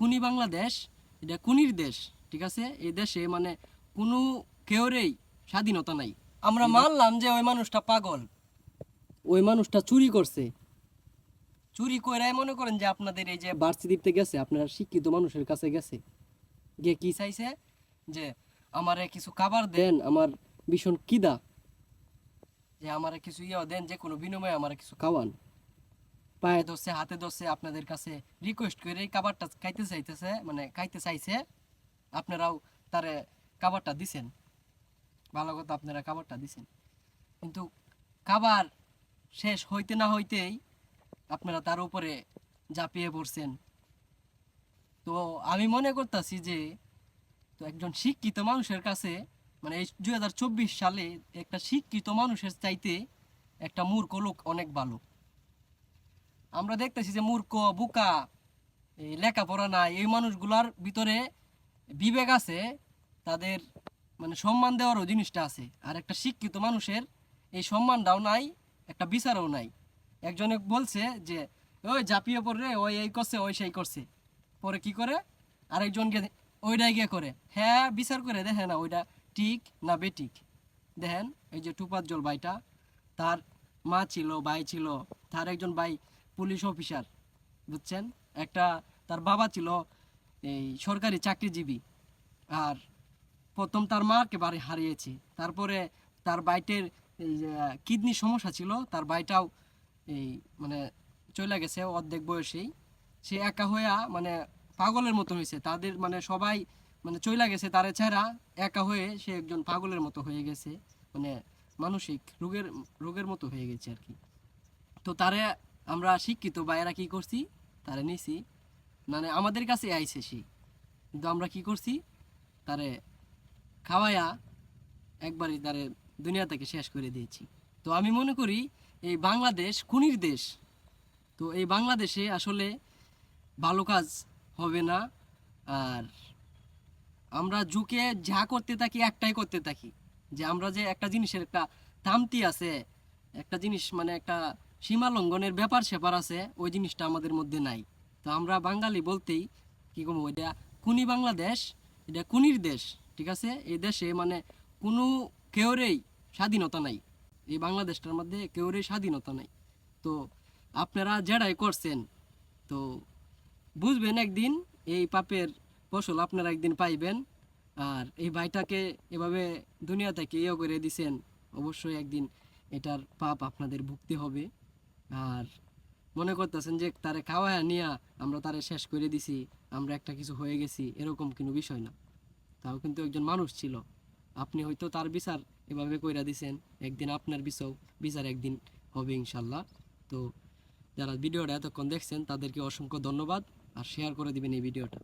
কুনি বাংলাদেশ এটা কুনির দেশ ঠিক আছে? এই দেশে মানে কোনো কেউরেই স্বাধীনতা নাই। আমরা মানলাম যে ওই মানুষটা পাগল। ওই মানুষটা চুরি করছে। চুরি করে মনে করেন যে আপনাদের এই যে ভার্সিটিতে গেছে আপনারা শিক্ষিত মানুষের কাছে গেছে। গিয়ে কি চাইছে? যে আমারে কিছু খাবার দেন আমার ভীষণ কিদা যে আমারে কিছু ইয়ে দেন যে কোনো বিনিময়ে আমারে কিছু খাওয়ান। পায়ে ধরছে, হাতে ধরছে, আপনাদের কাছে রিকোয়েস্ট করে এই খাবারটা খাইতে চাইতেছে মানে খাইতে চাইছে, আপনারাও তারে খাবারটা দিছেন। ভালো কথা, আপনারা খাবারটা দিছেন। কিন্তু খাবার শেষ হইতে না হইতেই আপনারা তার উপরে ঝাঁপিয়ে পড়ছেন। তো আমি মনে করতেছি যে, তো একজন শিক্ষিত মানুষের কাছে মানে এই দুই হাজার চব্বিশ সালে একটা শিক্ষিত মানুষের চাইতে একটা মূর্খ লোক অনেক ভালো। আমরা দেখতেছি যে মূর্খ, বুকা, এই লেখাপড়া নাই। এই মানুষগুলার ভিতরে বিবেক আছে, তাদের মানে সম্মান দেওয়ারও জিনিসটা আছে। আর একটা শিক্ষিত মানুষের এই সম্মানটাও নাই, একটা বিচারও নাই। একজনে বলছে যে, ওই ঝাঁপিয়ে পড়রে ওই এই করছে, ওই সেই করছে। পরে কি করে? আরেকজনকে ওইটাই গিয়ে করে হ্যাঁ বিচার করে দেখে না ওইটা ঠিক না বেঠিক? দেখেন, এই যে টুপাত জল ভাইটা তার মা ছিল, ভাই ছিল, তার একজন ভাই পুলিশ অফিসার, বুঝছেন? একটা তার বাবা ছিল এই সরকারি চাকরিজীবী আর প্রথম তার মাকে বাড়ি হারিয়েছে। তারপরে তার বাইটের কিডনি সমস্যা ছিল, তার বাইটাও এই মানে চলে গেছে অর্ধেক বয়সেই। সে একা হইয়া মানে পাগলের মতো হয়েছে তাদের মানে সবাই মানে চলে গেছে, তারে ছাড়া একা হয়ে সে একজন পাগলের মতো হয়ে গেছে। মানে মানসিক রোগের রোগের মতো হয়ে গেছে আর কি। তো তারে আমরা শিক্ষিত ভাইয়েরা কি করছি? তারে নিছি। মানে আমাদের কাছে আইছে সে। কিন্তু আমরা কি করছি? তারে খাওয়ায়া একবারই তারে দুনিয়া থেকে শেষ করে দিয়েছি। তো আমি মনে করি এই বাংলাদেশ খুনির দেশ। তো এই বাংলাদেশে আসলে ভালো কাজ হবে না। আর আমরা ঝুঁকে যা করতে থাকি একটাই করতে থাকি। যে আমরা যে একটা জিনিসের একটা তামতি আছে, একটা জিনিস মানে একটা সীমা লঙ্ঘনের ব্যাপার স্যাপার আছে, ওই জিনিসটা আমাদের মধ্যে নাই। তো আমরা বাঙালি বলতেই, কি কম, এটা কুনি বাংলাদেশ, এটা কুনির দেশ, ঠিক আছে? এই দেশে মানে কোনো কেউরেই স্বাধীনতা নাই। এই বাংলাদেশটার মধ্যে কেউরেই স্বাধীনতা নাই। তো আপনারা যেটাই করছেন, তো বুঝবেন একদিন, এই পাপের ফসল আপনারা একদিন পাইবেন, আর এই ভাইটাকে এভাবে দুনিয়া থেকে ইয়ে করে দিছেন, অবশ্যই একদিন এটার পাপ আপনাদের ভুগতে হবে। আর মনে করতেছেন যে তারে খাওয়া নিয়ে আমরা তারে শেষ করে দিছি, আমরা একটা কিছু হয়ে গেছি, এরকম কোনো বিষয় না। তাও কিন্তু একজন মানুষ ছিল। আপনি হয়তো তার বিচার এভাবে কইরা দিছেন, একদিন আপনার বিচার বিচার একদিন হবে ইনশাল্লাহ। তো যারা ভিডিওটা এতক্ষণ দেখছেন, তাদেরকে অসংখ্য ধন্যবাদ, আর শেয়ার করে দিবেন এই ভিডিওটা।